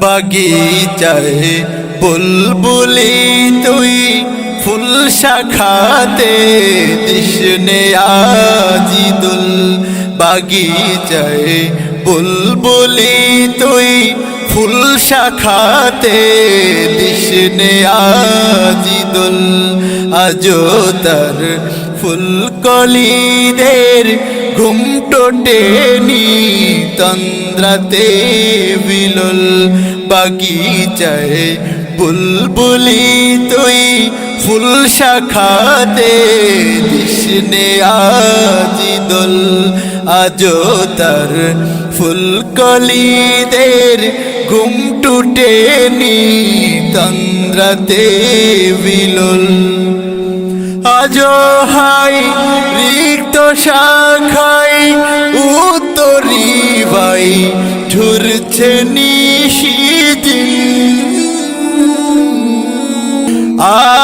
বাগিচায় বুলবুলি তুই ফুল শাখাতে দিশনে আজিদুল বাগিচায় বুলবুলি তুই ফুল শাখাতে দিশনে আজিদুল আজো তার ফুল কলিদের ঘুম টোটেনি তন্দ্রাতে বিলল বাগিচায় বুলবুলি তুই ফুল শাখাতে দিশনে আজিদল আজো তার ফুল কলিদের ঘুম টুটেনি তন্দ্রাতে বিলল। আজ হাই শাখাই উত্তরি বাই ঝুরছে নিশিদিন আ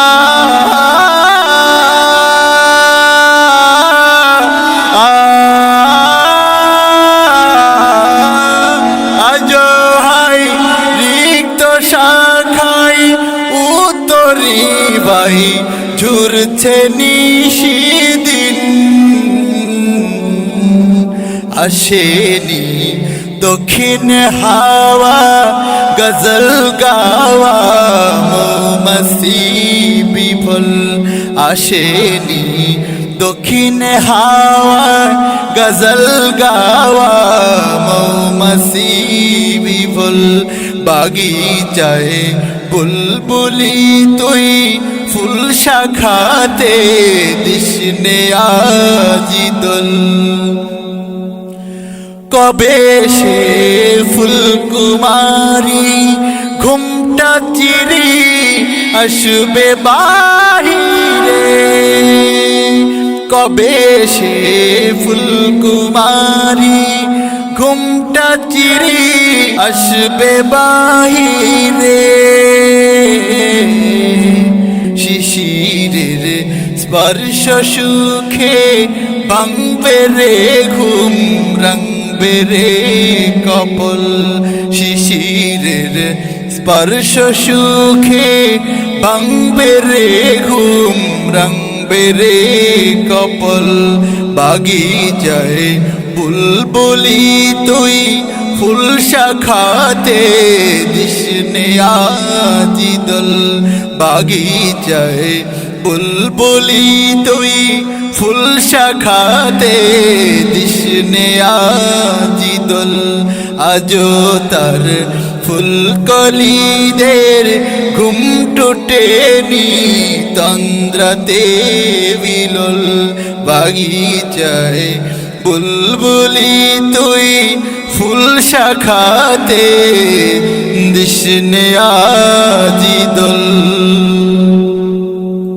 বাই ঝুরছে নিশিদিন আসেনি। দক্ষিণ হাওয়া, গজল গাওয়া মৌমাসি বিফল আসেনি। দক্ষিণ হাওয়া, গজল গাওয়া মৌমাসি বিফল বাগিচায়। বুলবুলি তুই ফুল শাখাতে দিশনে আজিদল কবে সে ফুলকুমারী ঘুমটা চিরি আসবে বাহিরে? কবে সে ফুলকুমারী ঘুমটা চিরি আসবে বাহিরে? শিশিরের স্পর্শ সুখে ভাঙবে রে ঘুম রঙবে রে কপল শিশিরের স্পর্শ সুখে বাংবেরে ঘুম রং রে কপল বাগিচায় বুলবুলি তুই ফুল শাখাতে দিশনে আজিদল বাগিচায় বুলবুলি তুই ফুল শাখাতে দিশনে আজিদল আজো তার ফুল কলিদের ঘুম টুটেনি তন্দ্রাতে বিলল বাগিচায় বুলবুলি তুই ফুল শাখাতে দিশনে আজিদল